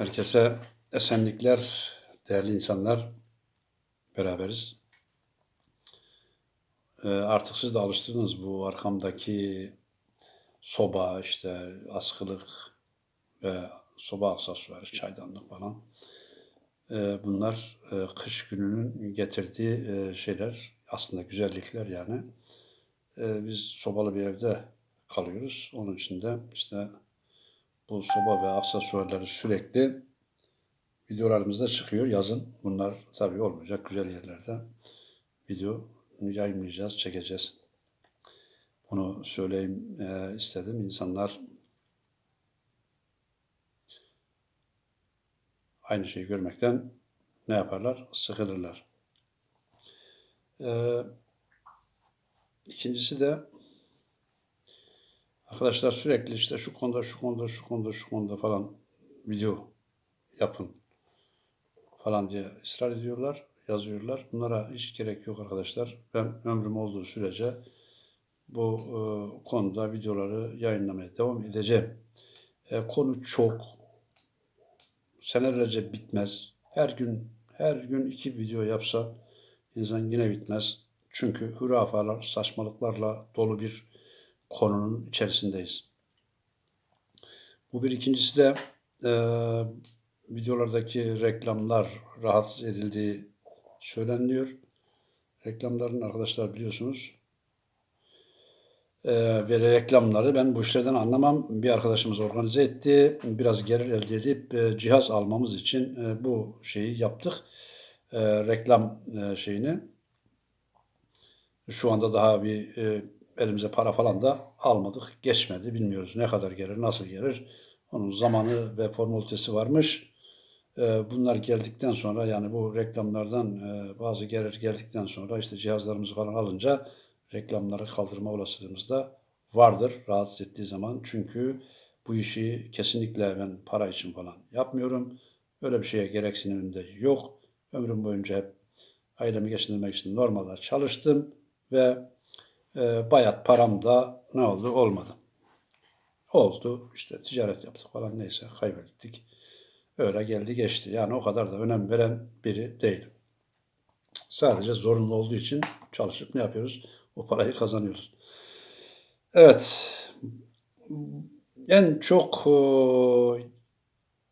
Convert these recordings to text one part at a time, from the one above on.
Herkese esenlikler, değerli insanlar. Beraberiz. Ee, artık siz de alıştınız bu arkamdaki soba, işte askılık ve soba aksesuarı, çaydanlık falan. Ee, bunlar e, kış gününün getirdiği e, şeyler, aslında güzellikler yani. Ee, biz sobalı bir evde kalıyoruz. Onun için de işte bu soba ve aksesuarları sürekli videolarımızda çıkıyor. Yazın bunlar tabii olmayacak güzel yerlerde video yayınlayacağız, çekeceğiz. Bunu söyleyeyim e, istedim. İnsanlar aynı şeyi görmekten ne yaparlar? Sıkılırlar. Ee, ikincisi de Arkadaşlar sürekli işte şu konuda, şu konuda, şu konuda, şu konuda falan video yapın falan diye ısrar ediyorlar, yazıyorlar. Bunlara hiç gerek yok arkadaşlar. Ben ömrüm olduğu sürece bu e, konuda videoları yayınlamaya devam edeceğim. E, konu çok. Senelerce bitmez. Her gün her gün iki video yapsa insan yine bitmez. Çünkü hurafalar, saçmalıklarla dolu bir konunun içerisindeyiz. Bu bir ikincisi de e, videolardaki reklamlar rahatsız edildiği söyleniliyor. Reklamların arkadaşlar biliyorsunuz e, ve reklamları ben bu işlerden anlamam. Bir arkadaşımız organize etti. Biraz gelir elde edip e, cihaz almamız için e, bu şeyi yaptık. E, reklam e, şeyini. Şu anda daha bir e, elimize para falan da almadık. Geçmedi. Bilmiyoruz ne kadar gelir, nasıl gelir. Onun zamanı ve formalitesi varmış. Ee, bunlar geldikten sonra yani bu reklamlardan e, bazı gelir geldikten sonra işte cihazlarımızı falan alınca reklamları kaldırma olasılığımız da vardır rahatsız ettiği zaman. Çünkü bu işi kesinlikle ben para için falan yapmıyorum. Öyle bir şeye gereksinimim de yok. Ömrüm boyunca hep ailemi geçindirmek için normalde çalıştım ve e, bayat param da ne oldu? Olmadı. Oldu. işte ticaret yaptık falan neyse kaybettik. Öyle geldi geçti. Yani o kadar da önem veren biri değilim. Sadece zorunlu olduğu için çalışıp ne yapıyoruz? O parayı kazanıyoruz. Evet. En çok e,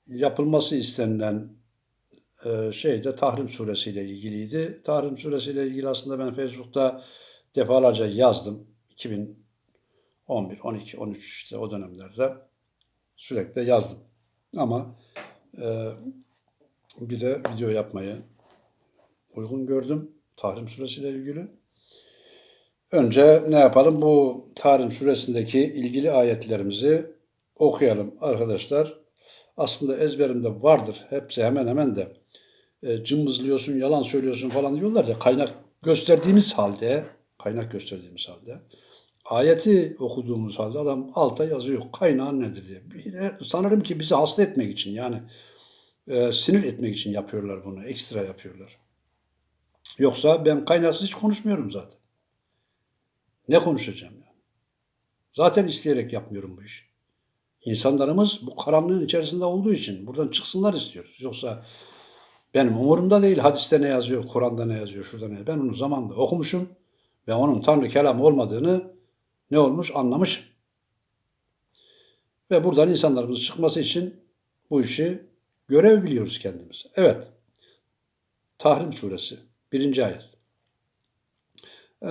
yapılması istenilen e, şey de Tahrim Suresi ile ilgiliydi. Tahrim Suresi ile ilgili aslında ben Facebook'ta defalarca yazdım. 2011, 12, 13 işte o dönemlerde sürekli yazdım. Ama e, bir de video yapmayı uygun gördüm. Tahrim suresiyle ilgili. Önce ne yapalım? Bu Tahrim suresindeki ilgili ayetlerimizi okuyalım arkadaşlar. Aslında ezberimde vardır. Hepsi hemen hemen de e, cımbızlıyorsun, yalan söylüyorsun falan diyorlar ya kaynak gösterdiğimiz halde kaynak gösterdiğimiz halde ayeti okuduğumuz halde adam alta yazıyor kaynağın nedir diye. Sanırım ki bizi hasta etmek için yani e, sinir etmek için yapıyorlar bunu. Ekstra yapıyorlar. Yoksa ben kaynaksız hiç konuşmuyorum zaten. Ne konuşacağım ya? Zaten isteyerek yapmıyorum bu işi. İnsanlarımız bu karanlığın içerisinde olduğu için buradan çıksınlar istiyoruz. Yoksa benim umurumda değil hadiste ne yazıyor, Kur'an'da ne yazıyor, şurada ne. Ben onu zamanında okumuşum ve onun Tanrı kelamı olmadığını ne olmuş anlamış. Ve buradan insanlarımızın çıkması için bu işi görev biliyoruz kendimiz. Evet. Tahrim suresi birinci ayet. Ee,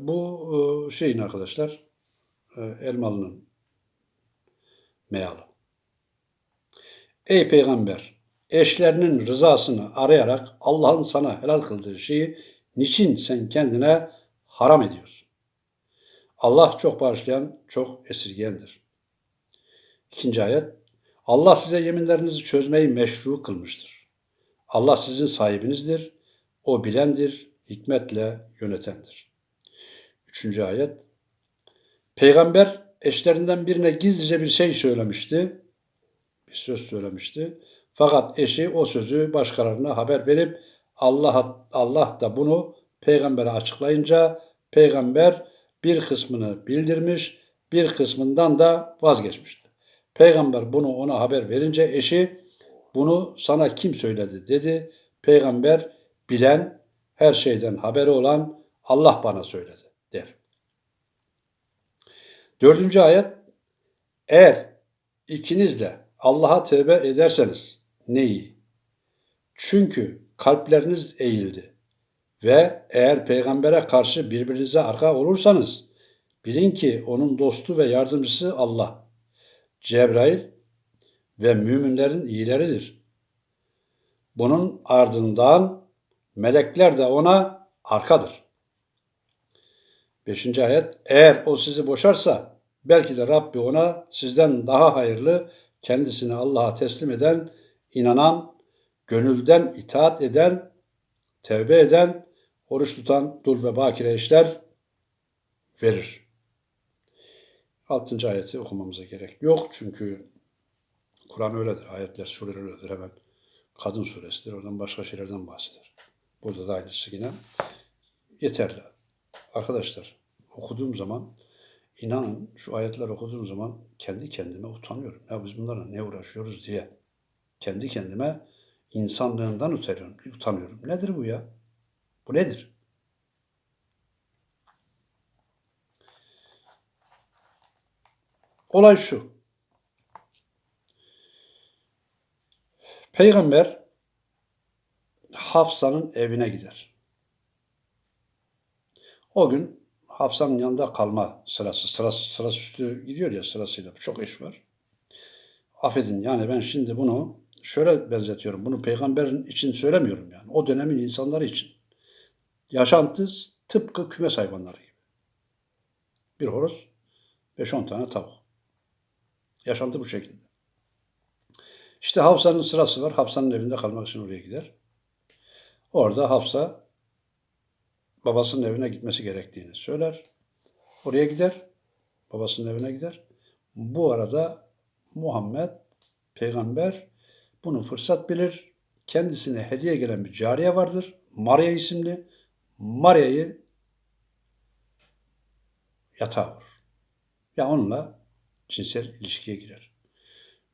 bu e, şeyin arkadaşlar e, Elmalı'nın mealı. Ey peygamber eşlerinin rızasını arayarak Allah'ın sana helal kıldığı şeyi niçin sen kendine haram ediyorsun. Allah çok bağışlayan, çok esirgeyendir. İkinci ayet. Allah size yeminlerinizi çözmeyi meşru kılmıştır. Allah sizin sahibinizdir. O bilendir, hikmetle yönetendir. Üçüncü ayet. Peygamber eşlerinden birine gizlice bir şey söylemişti. Bir söz söylemişti. Fakat eşi o sözü başkalarına haber verip Allah Allah da bunu peygambere açıklayınca peygamber bir kısmını bildirmiş, bir kısmından da vazgeçmişti. Peygamber bunu ona haber verince eşi bunu sana kim söyledi dedi. Peygamber bilen, her şeyden haberi olan Allah bana söyledi der. Dördüncü ayet eğer ikiniz de Allah'a tevbe ederseniz ne iyi. Çünkü kalpleriniz eğildi ve eğer peygambere karşı birbirinize arka olursanız bilin ki onun dostu ve yardımcısı Allah. Cebrail ve müminlerin iyileridir. Bunun ardından melekler de ona arkadır. Beşinci ayet eğer o sizi boşarsa belki de Rabbi ona sizden daha hayırlı kendisini Allah'a teslim eden, inanan, gönülden itaat eden, tevbe eden, oruç tutan dul ve bakire işler verir. Altıncı ayeti okumamıza gerek yok çünkü Kur'an öyledir, ayetler, sureler öyledir. Hemen kadın suresidir, oradan başka şeylerden bahseder. Burada da aynısı yine yeterli. Arkadaşlar okuduğum zaman inanın şu ayetler okuduğum zaman kendi kendime utanıyorum. Ya biz bunlarla ne uğraşıyoruz diye. Kendi kendime insanlığından utanıyorum. Nedir bu ya? Bu nedir? Olay şu. Peygamber Hafsa'nın evine gider. O gün Hafsa'nın yanında kalma sırası, sırası, sırası üstü gidiyor ya sırasıyla. Çok iş var. Affedin yani ben şimdi bunu şöyle benzetiyorum. Bunu peygamberin için söylemiyorum yani. O dönemin insanları için. Yaşantı tıpkı kümes hayvanları gibi. Bir horoz, 5-10 tane tavuk. Yaşantı bu şekilde. İşte Hafsa'nın sırası var. Hafsa'nın evinde kalmak için oraya gider. Orada Hafsa babasının evine gitmesi gerektiğini söyler. Oraya gider. Babasının evine gider. Bu arada Muhammed peygamber bunu fırsat bilir. Kendisine hediye gelen bir cariye vardır. Maria isimli. Maria'yı yatağa vurur. Ya onunla cinsel ilişkiye girer.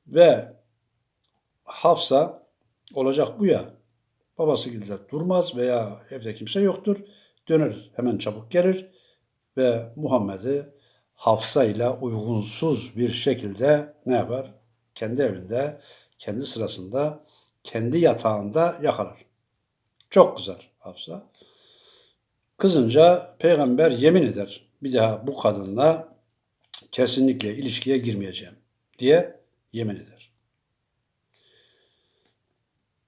Ve Hafsa olacak bu ya. Babası gilde durmaz veya evde kimse yoktur. Dönür hemen çabuk gelir ve Muhammed'i Hafsa ile uygunsuz bir şekilde ne yapar? Kendi evinde, kendi sırasında, kendi yatağında yakalar. Çok kızar Hafsa. Kızınca peygamber yemin eder. Bir daha bu kadınla kesinlikle ilişkiye girmeyeceğim diye yemin eder.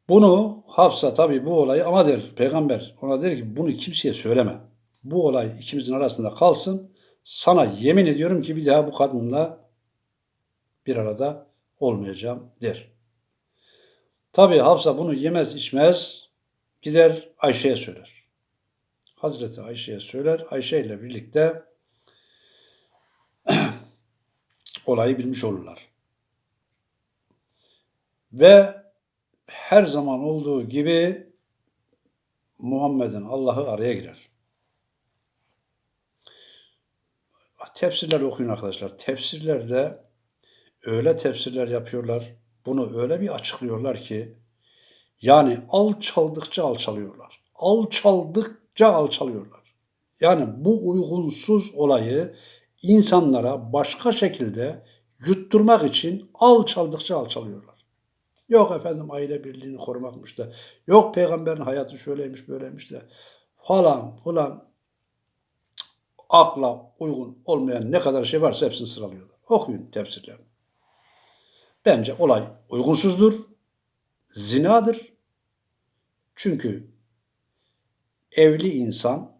Bunu Hafsa tabi bu olayı ama der peygamber ona der ki bunu kimseye söyleme. Bu olay ikimizin arasında kalsın. Sana yemin ediyorum ki bir daha bu kadınla bir arada olmayacağım der. Tabi Hafsa bunu yemez içmez gider Ayşe'ye söyler. Hazreti Ayşe'ye söyler. Ayşe ile birlikte olayı bilmiş olurlar. Ve her zaman olduğu gibi Muhammed'in Allah'ı araya girer. Tefsirler okuyun arkadaşlar. Tefsirlerde öyle tefsirler yapıyorlar. Bunu öyle bir açıklıyorlar ki yani alçaldıkça alçalıyorlar. Alçaldıkça alçalıyorlar. Yani bu uygunsuz olayı insanlara başka şekilde yutturmak için alçaldıkça alçalıyorlar. Yok efendim aile birliğini korumakmış da. Yok peygamberin hayatı şöyleymiş böyleymiş de. Falan falan akla uygun olmayan ne kadar şey varsa hepsini sıralıyorlar. Okuyun tefsirlerini. Bence olay uygunsuzdur, zinadır. Çünkü evli insan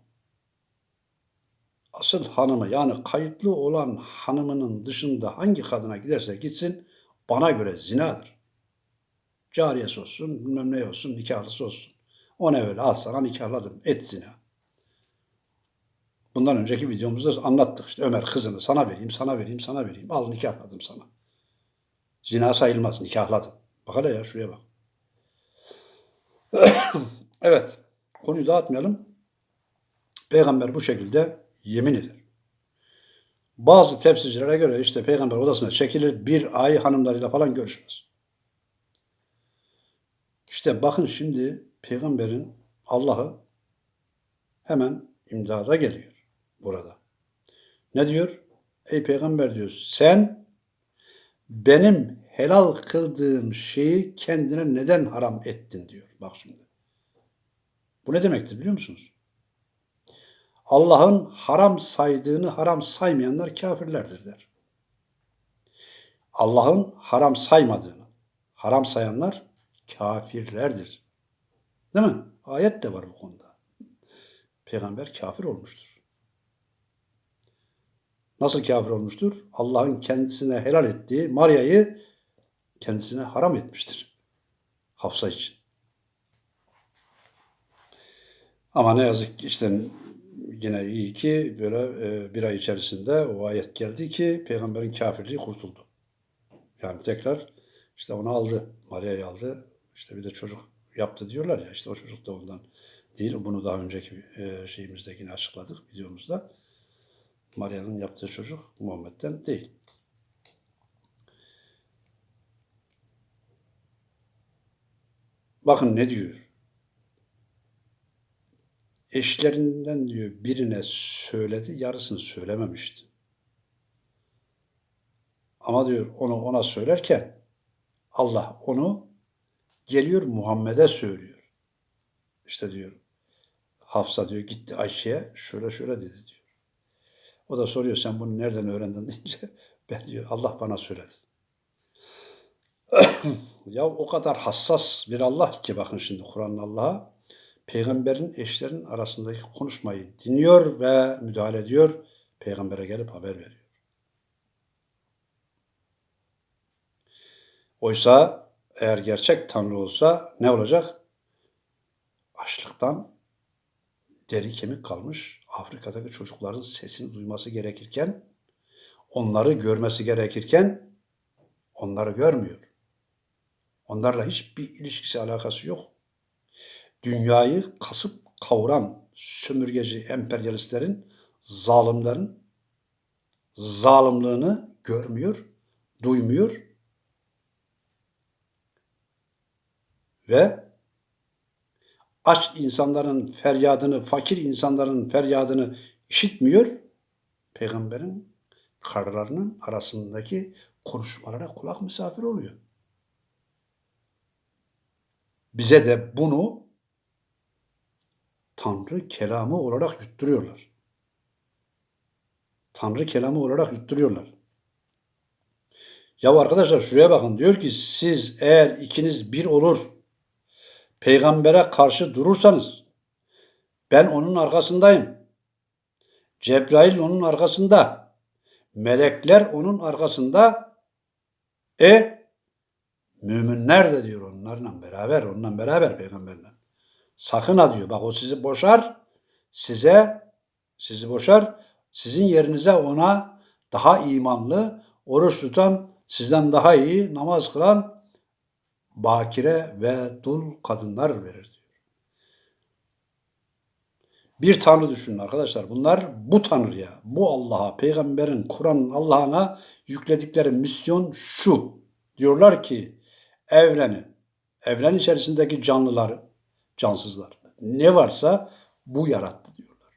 asıl hanımı yani kayıtlı olan hanımının dışında hangi kadına giderse gitsin bana göre zinadır. Cariyesi olsun, bilmem ne olsun, nikahlısı olsun. O ne öyle al sana nikahladım, et zina. Bundan önceki videomuzda anlattık işte Ömer kızını sana vereyim, sana vereyim, sana vereyim. Al nikahladım sana. Zina sayılmaz, nikahladım. Bak hele ya şuraya bak. evet, konuyu dağıtmayalım. Peygamber bu şekilde yemin eder. Bazı tefsircilere göre işte peygamber odasına çekilir bir ay hanımlarıyla falan görüşmez. İşte bakın şimdi peygamberin Allah'ı hemen imdada geliyor burada. Ne diyor? Ey peygamber diyor sen benim helal kıldığım şeyi kendine neden haram ettin diyor. Bak şimdi. Bu ne demektir biliyor musunuz? Allah'ın haram saydığını haram saymayanlar kafirlerdir der. Allah'ın haram saymadığını haram sayanlar kafirlerdir. Değil mi? Ayet de var bu konuda. Peygamber kafir olmuştur. Nasıl kafir olmuştur? Allah'ın kendisine helal ettiği Marya'yı kendisine haram etmiştir. Hafsa için. Ama ne yazık ki işte yine iyi ki böyle e, bir ay içerisinde o ayet geldi ki peygamberin kafirliği kurtuldu. Yani tekrar işte onu aldı. Maria'yı aldı. İşte bir de çocuk yaptı diyorlar ya işte o çocuk da ondan değil. Bunu daha önceki e, şeyimizde yine açıkladık videomuzda. Maria'nın yaptığı çocuk Muhammed'den değil. Bakın ne diyor. Eşlerinden diyor birine söyledi, yarısını söylememişti. Ama diyor onu ona söylerken Allah onu geliyor Muhammed'e söylüyor. İşte diyor Hafsa diyor gitti Ayşe'ye şöyle şöyle dedi diyor. O da soruyor sen bunu nereden öğrendin deyince ben diyor Allah bana söyledi. ya o kadar hassas bir Allah ki bakın şimdi Kur'an'ın Allah'a peygamberin eşlerin arasındaki konuşmayı dinliyor ve müdahale ediyor. Peygambere gelip haber veriyor. Oysa eğer gerçek Tanrı olsa ne olacak? Açlıktan deri kemik kalmış Afrika'daki çocukların sesini duyması gerekirken, onları görmesi gerekirken onları görmüyor. Onlarla hiçbir ilişkisi alakası yok. Dünyayı kasıp kavuran sömürgeci emperyalistlerin, zalimlerin zalimliğini görmüyor, duymuyor ve aç insanların feryadını, fakir insanların feryadını işitmiyor. Peygamberin karlarının arasındaki konuşmalara kulak misafir oluyor. Bize de bunu Tanrı kelamı olarak yutturuyorlar. Tanrı kelamı olarak yutturuyorlar. Ya arkadaşlar şuraya bakın diyor ki siz eğer ikiniz bir olur peygambere karşı durursanız ben onun arkasındayım. Cebrail onun arkasında. Melekler onun arkasında. E müminler de diyor onlarla beraber, onunla beraber peygamberle. Sakın ha diyor. Bak o sizi boşar. Size sizi boşar. Sizin yerinize ona daha imanlı, oruç tutan, sizden daha iyi namaz kılan bakire ve dul kadınlar verir diyor. Bir tanrı düşünün arkadaşlar. Bunlar bu tanrıya, bu Allah'a, peygamberin, Kur'an'ın Allah'ına yükledikleri misyon şu. Diyorlar ki evreni, evren içerisindeki canlıları, cansızlar ne varsa bu yarattı diyorlar.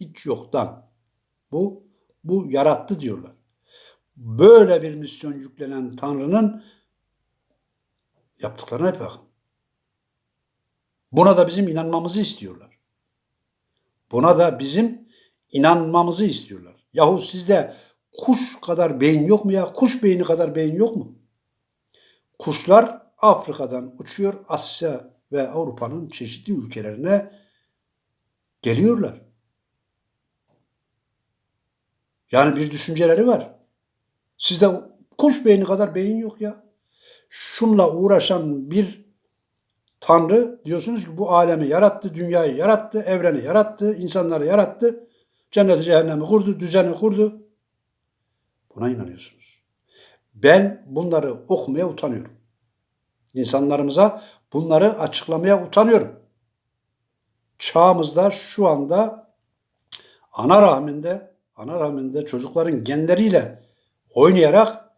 Hiç yoktan. Bu bu yarattı diyorlar. Böyle bir misyon yüklenen Tanrı'nın yaptıklarına hep bakın. Buna da bizim inanmamızı istiyorlar. Buna da bizim inanmamızı istiyorlar. Yahu sizde kuş kadar beyin yok mu ya? Kuş beyni kadar beyin yok mu? Kuşlar Afrika'dan uçuyor Asya ve Avrupa'nın çeşitli ülkelerine geliyorlar. Yani bir düşünceleri var. Sizde kuş beyni kadar beyin yok ya. Şunla uğraşan bir Tanrı diyorsunuz ki bu alemi yarattı, dünyayı yarattı, evreni yarattı, insanları yarattı, cenneti cehennemi kurdu, düzeni kurdu. Buna inanıyorsunuz. Ben bunları okumaya utanıyorum. İnsanlarımıza bunları açıklamaya utanıyorum. Çağımızda şu anda ana rahminde, ana rahminde çocukların genleriyle oynayarak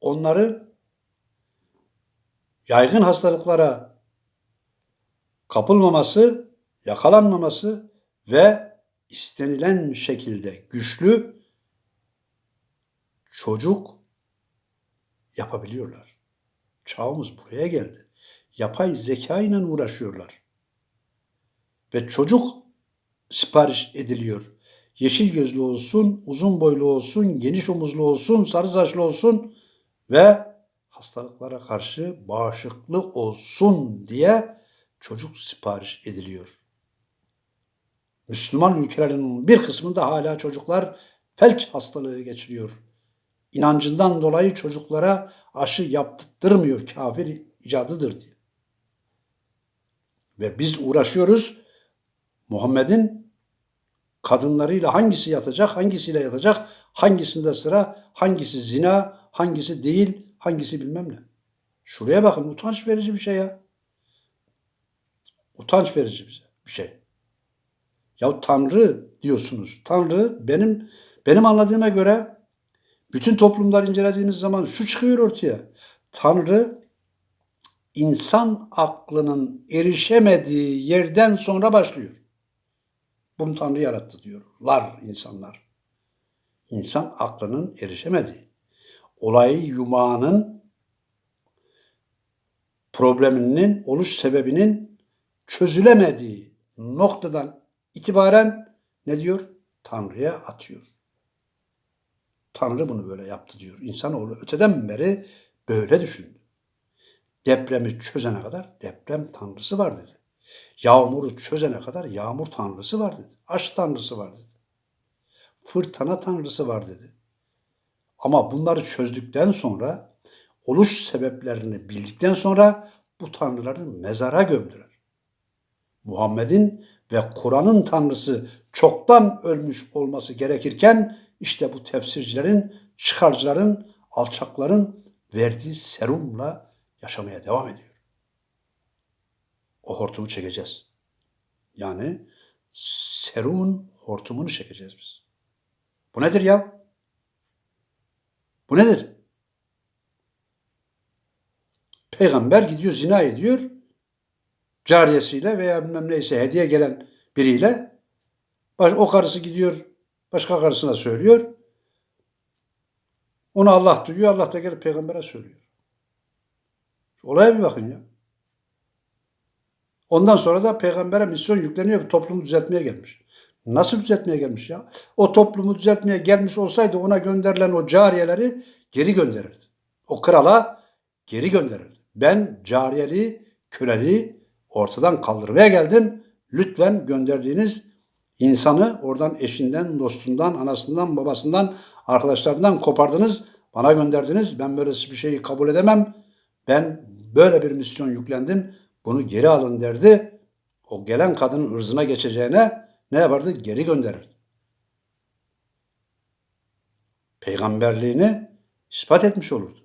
onları yaygın hastalıklara kapılmaması, yakalanmaması ve istenilen şekilde güçlü çocuk yapabiliyorlar. Çağımız buraya geldi. Yapay zeka ile uğraşıyorlar. Ve çocuk sipariş ediliyor. Yeşil gözlü olsun, uzun boylu olsun, geniş omuzlu olsun, sarı saçlı olsun ve hastalıklara karşı bağışıklı olsun diye çocuk sipariş ediliyor. Müslüman ülkelerin bir kısmında hala çocuklar felç hastalığı geçiriyor. İnancından dolayı çocuklara aşı yaptırmıyor kafir icadıdır diye. Ve biz uğraşıyoruz Muhammed'in kadınlarıyla hangisi yatacak, hangisiyle yatacak, hangisinde sıra, hangisi zina, hangisi değil, hangisi bilmem ne. Şuraya bakın utanç verici bir şey ya. Utanç verici bize bir şey. Ya Tanrı diyorsunuz. Tanrı benim benim anladığıma göre bütün toplumlar incelediğimiz zaman şu çıkıyor ortaya. Tanrı insan aklının erişemediği yerden sonra başlıyor. Bunu Tanrı yarattı diyorlar insanlar. İnsan aklının erişemediği, olayı yumağının probleminin oluş sebebinin çözülemediği noktadan itibaren ne diyor? Tanrı'ya atıyor. Tanrı bunu böyle yaptı diyor. İnsanoğlu öteden beri böyle düşündü. Depremi çözene kadar deprem tanrısı var dedi. Yağmuru çözene kadar yağmur tanrısı var dedi. Aşk tanrısı var dedi. Fırtına tanrısı var dedi. Ama bunları çözdükten sonra, oluş sebeplerini bildikten sonra bu tanrıları mezara gömdüler. Muhammed'in ve Kur'an'ın tanrısı çoktan ölmüş olması gerekirken işte bu tefsircilerin, çıkarcıların, alçakların verdiği serumla yaşamaya devam ediyor. O hortumu çekeceğiz. Yani serumun hortumunu çekeceğiz biz. Bu nedir ya? Bu nedir? Peygamber gidiyor zina ediyor. Cariyesiyle veya bilmem neyse hediye gelen biriyle o karısı gidiyor başka karısına söylüyor. Onu Allah duyuyor. Allah da gelip peygambere söylüyor. Olaya bir bakın ya. Ondan sonra da peygambere misyon yükleniyor. Toplumu düzeltmeye gelmiş. Nasıl düzeltmeye gelmiş ya? O toplumu düzeltmeye gelmiş olsaydı ona gönderilen o cariyeleri geri gönderirdi. O krala geri gönderirdi. Ben cariyeliği, köleliği ortadan kaldırmaya geldim. Lütfen gönderdiğiniz insanı oradan eşinden, dostundan, anasından, babasından, arkadaşlarından kopardınız. Bana gönderdiniz. Ben böyle bir şeyi kabul edemem. Ben böyle bir misyon yüklendim. Bunu geri alın derdi. O gelen kadının ırzına geçeceğine ne yapardı? Geri gönderirdi. Peygamberliğini ispat etmiş olurdu.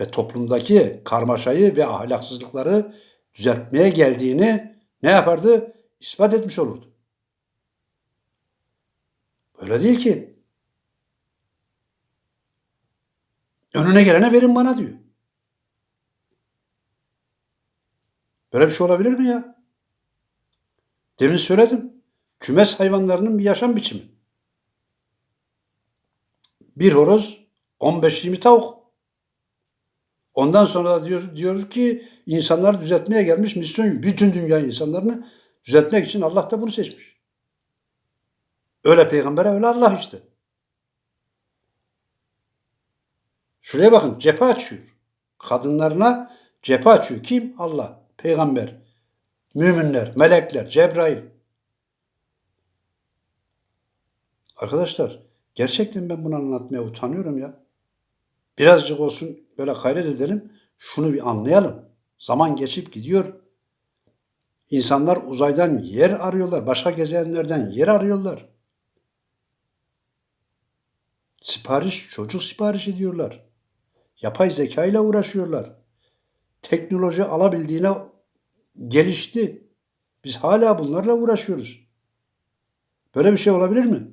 Ve toplumdaki karmaşayı ve ahlaksızlıkları düzeltmeye geldiğini ne yapardı? İspat etmiş olurdu. Öyle değil ki. Önüne gelene verin bana diyor. Böyle bir şey olabilir mi ya? Demin söyledim. Kümes hayvanlarının bir yaşam biçimi. Bir horoz, 15-20 tavuk. Ondan sonra da diyor, diyoruz ki insanlar düzeltmeye gelmiş misyon. Bütün dünya insanlarını düzeltmek için Allah da bunu seçmiş. Öyle peygambere öyle Allah işte. Şuraya bakın cephe açıyor. Kadınlarına cephe açıyor. Kim? Allah. Peygamber. Müminler, melekler, Cebrail. Arkadaşlar gerçekten ben bunu anlatmaya utanıyorum ya. Birazcık olsun böyle gayret edelim. Şunu bir anlayalım. Zaman geçip gidiyor. İnsanlar uzaydan yer arıyorlar. Başka gezegenlerden yer arıyorlar. Sipariş, çocuk sipariş ediyorlar. Yapay zeka ile uğraşıyorlar. Teknoloji alabildiğine gelişti. Biz hala bunlarla uğraşıyoruz. Böyle bir şey olabilir mi?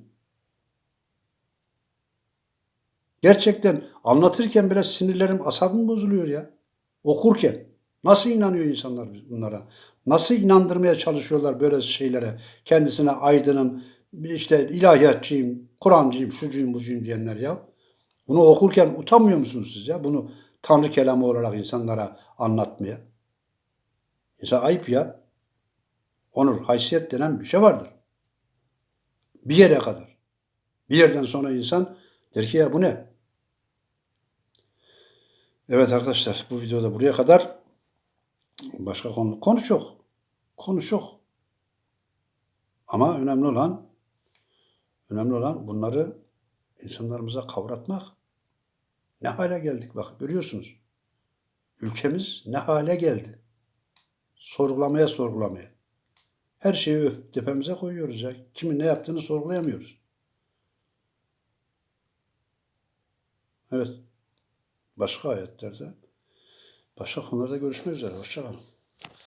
Gerçekten anlatırken bile sinirlerim, asabım bozuluyor ya. Okurken. Nasıl inanıyor insanlar bunlara? Nasıl inandırmaya çalışıyorlar böyle şeylere? Kendisine aydınım, işte ilahiyatçıyım, Kur'ancıyım, şucuyum, bucuyum diyenler ya. Bunu okurken utanmıyor musunuz siz ya? Bunu Tanrı kelamı olarak insanlara anlatmaya. İnsan ayıp ya. Onur, haysiyet denen bir şey vardır. Bir yere kadar. Bir yerden sonra insan der ki ya bu ne? Evet arkadaşlar bu videoda buraya kadar başka konu konu çok. Konu çok. Ama önemli olan önemli olan bunları insanlarımıza kavratmak. Ne hale geldik bak görüyorsunuz. Ülkemiz ne hale geldi. Sorgulamaya sorgulamaya. Her şeyi tepemize koyuyoruz ya. Kimin ne yaptığını sorgulayamıyoruz. Evet. Başka ayetlerde, başka konularda görüşmek üzere. Hoşçakalın.